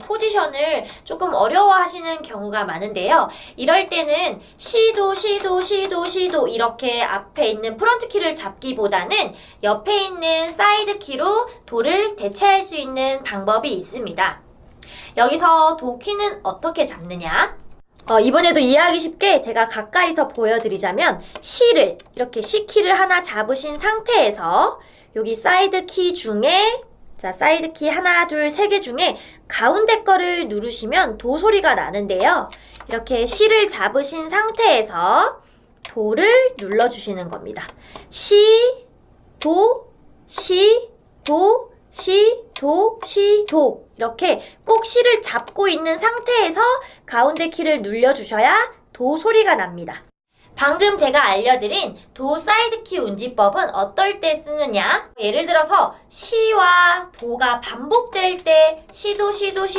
포지션을 조금 어려워하시는 경우가 많은데요. 이럴 때는 시도, 시도, 시도, 시도 이렇게 앞에 있는 프론트 키를 잡기보다는 옆에 있는 사이드 키로 도를 대체할 수 있는 방법이 있습니다. 여기서 도 키는 어떻게 잡느냐? 어, 이번에도 이해하기 쉽게 제가 가까이서 보여드리자면 C를 이렇게 C 키를 하나 잡으신 상태에서 여기 사이드 키 중에 자, 사이드 키 하나, 둘, 세 개 중에 가운데 거를 누르시면 도 소리가 나는데요. 이렇게 C를 잡으신 상태에서 도를 눌러주시는 겁니다. C, 도, C, 도, C, 도, C, 도. 이렇게 꼭 C를 잡고 있는 상태에서 가운데 키를 눌러주셔야 도 소리가 납니다. 방금 제가 알려드린 도 사이드 키 운지법은 어떨 때 쓰느냐? 예를 들어서 시와 도가 반복될 때 시도 시도 시